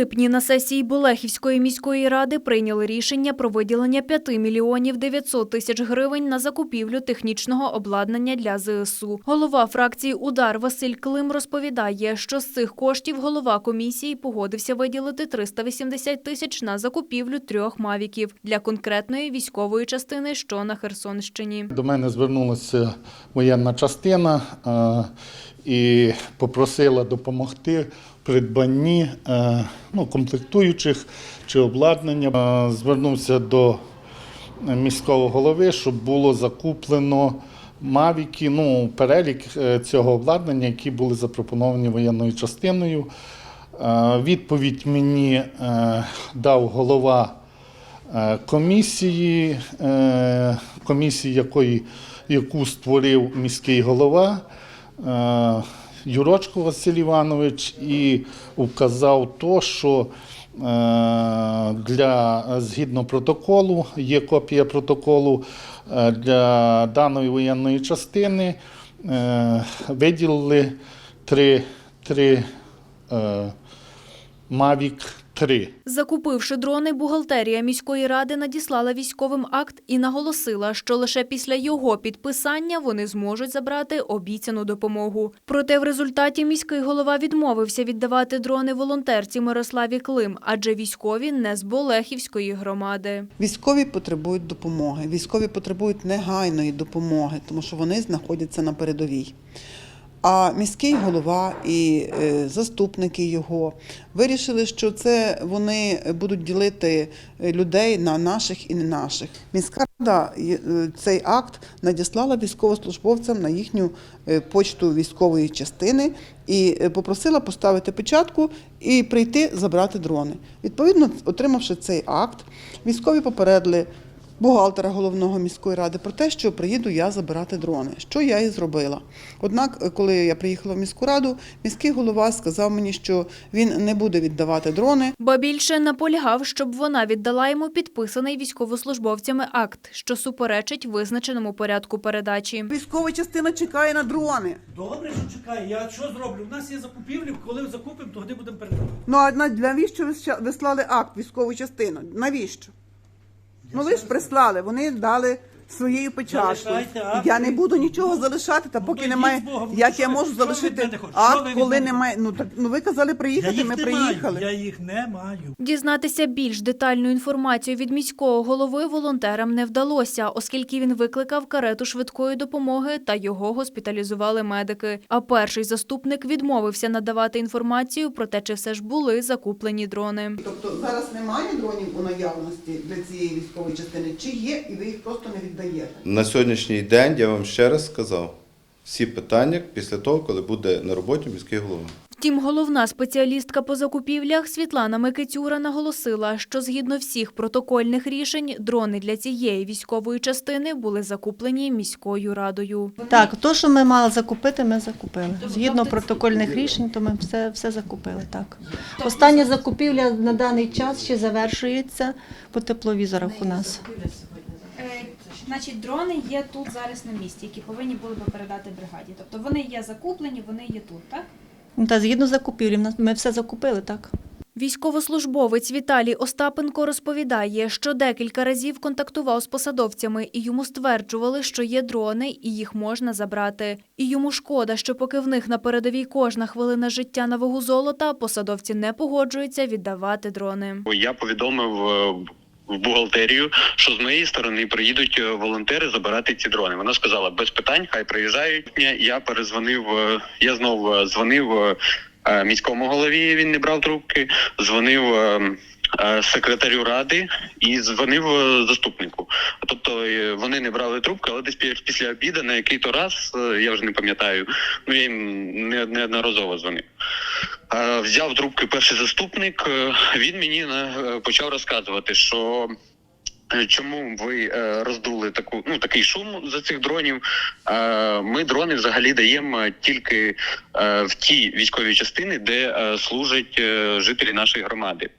липні на сесії Болехівської міської ради прийняли рішення про виділення 5 мільйонів 900 тисяч гривень на закупівлю технічного обладнання для ЗСУ. Голова фракції Удар Василь Клим розповідає, що з цих коштів голова комісії погодився виділити 380 тисяч на закупівлю трьох мавіків для конкретної військової частини, що на Херсонщині. До мене звернулася воєнна частина і попросила допомогти в придбанні е, ну, комплектуючих чи обладнання. Е, Звернувся до міського голови, щоб було закуплено мавіки, ну, перелік е, цього обладнання, які були запропоновані воєнною частиною. Відповідь мені дав голова комісії, комісії, якої, яку створив міський голова Юрочко Василь Іванович, і вказав то, що е, для згідно протоколу, є копія протоколу е, для даної воєнної частини, е, виділили три, три е, Mavic 3. Закупивши дрони, бухгалтерія міської ради надіслала військовим акт і наголосила, що лише після його підписання вони зможуть забрати обіцяну допомогу. Проте в результаті міський голова відмовився віддавати дрони волонтерці Мирославі Клим, адже військові не з Болехівської громади. Військові потребують допомоги. Військові потребують негайної допомоги, тому що вони знаходяться на передовій. А міський голова і е, заступники його вирішили, що це вони будуть ділити е, людей на наших і не наших. Міська рада е, цей акт надіслала військовослужбовцям на їхню почту військової частини і попросила поставити печатку і прийти забрати дрони. Відповідно, отримавши цей акт, військові попередили бухгалтера головного міської ради про те, що приїду я забирати дрони, що я і зробила. Однак, е, коли я приїхала в міську раду, міський голова сказав мені, що він не буде віддавати дрони. Ба більше наполягав, щоб вона віддала йому підписаний військовослужбовцями акт, що суперечить визначеному порядку передачі. Військова частина чекає на дрони. Добре, що чекає. Я що зроблю? У нас є закупівлі, коли закупимо, тоді будемо передавати. Ну а навіщо ви вислали акт військову частину? Навіщо? Ну ви ж прислали, вони дали своєю печаткою. Залишайте акт. Я не буду нічого залишати, та поки то немає. з Богом. Як Що я ви- можу що ви від залишити хочете? Що акт, від коли мене? немає. Ну так ну ви казали Я приїхати. їх Ми не приїхали. маю. Я їх не маю. Дізнатися більш детальну інформацію від міського голови волонтерам не вдалося, оскільки він викликав карету швидкої допомоги та його госпіталізували медики. А перший заступник відмовився надавати інформацію про те, чи все ж були закуплені дрони. Тобто зараз немає дронів у наявності для цієї військової частини, чи є, і ви їх просто не віддаєте. На сьогоднішній день я вам ще раз сказав всі питання після того, коли буде на роботі міський голова. Втім, головна спеціалістка по закупівлях Світлана Микитюра наголосила, що згідно всіх протокольних рішень дрони для цієї військової частини були закуплені міською радою. Так, то, що ми мали закупити, ми закупили. Згідно протокольних рішень, то ми все, все закупили. Так. Остання закупівля на даний час ще завершується по тепловізорах у нас. Значить, дрони є тут зараз на місці, які повинні були би передати бригаді. Тобто вони є закуплені, вони є тут, так? Ну, Та згідно закупівлі, в нас- ми все закупили, так. Військовослужбовець Віталій Остапенко розповідає, що декілька разів контактував з посадовцями і йому стверджували, що є дрони і їх можна забрати. І йому шкода, що поки в них на передовій кожна хвилина життя на вагу золота, посадовці не погоджуються віддавати дрони. Я повідомив е, в бухгалтерію, що з моєї сторони приїдуть е, волонтери забирати ці дрони. Вона сказала без питань, хай приїжджають. Я перезвонив. е, Я знов е, дзвонив міському голові. Він не брав трубки. Дзвонив. Секретарю ради і дзвонив заступнику. Тобто е, вони не брали трубки, але десь після обіду на який то раз е, я вже не пам'ятаю. Ну я їм неодноразово дзвонив. Взяв трубки перший заступник. е, Він мені почав розказувати, що. Чому ви е, роздули таку ну такий шум за цих дронів? Е, Ми дрони взагалі даємо тільки е, в ті військові частини, де е, служать е, жителі нашої громади.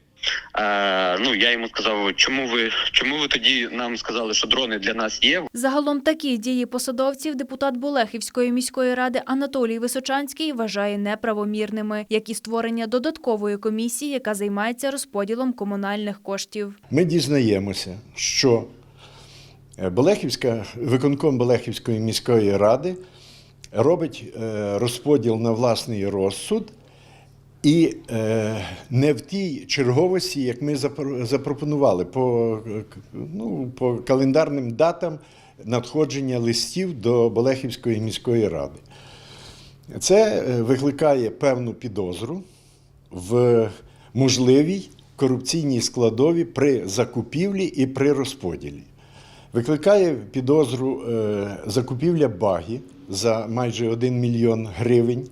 Е, ну я йому сказав, чому ви чому ви тоді нам сказали, що дрони для нас є? Загалом такі дії посадовців депутат Болехівської міської ради Анатолій Височанський вважає неправомірними, як і створення додаткової комісії, яка займається розподілом комунальних коштів. Ми дізнаємося, що е, Болехівська, виконком Болехівської міської ради робить е, розподіл на власний розсуд і е, не в тій черговості, як ми запропонували, по, ну, по календарним датам надходження листів до Болехівської міської ради. Це е, викликає певну підозру в можливій корупційній складові при закупівлі і при розподілі. Викликає підозру е, закупівля багі за майже 1 мільйон гривень,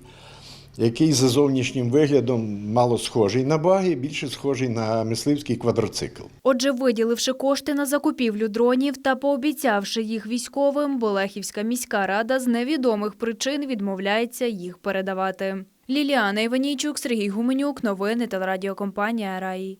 який за зовнішнім виглядом мало схожий на баги, більше схожий на мисливський квадроцикл. Отже, виділивши кошти на закупівлю дронів та пообіцявши їх військовим, Болехівська міська рада з невідомих причин відмовляється їх передавати. Ліліана Іванійчук, Сергій Гуменюк, новини телерадіокомпанія Раї.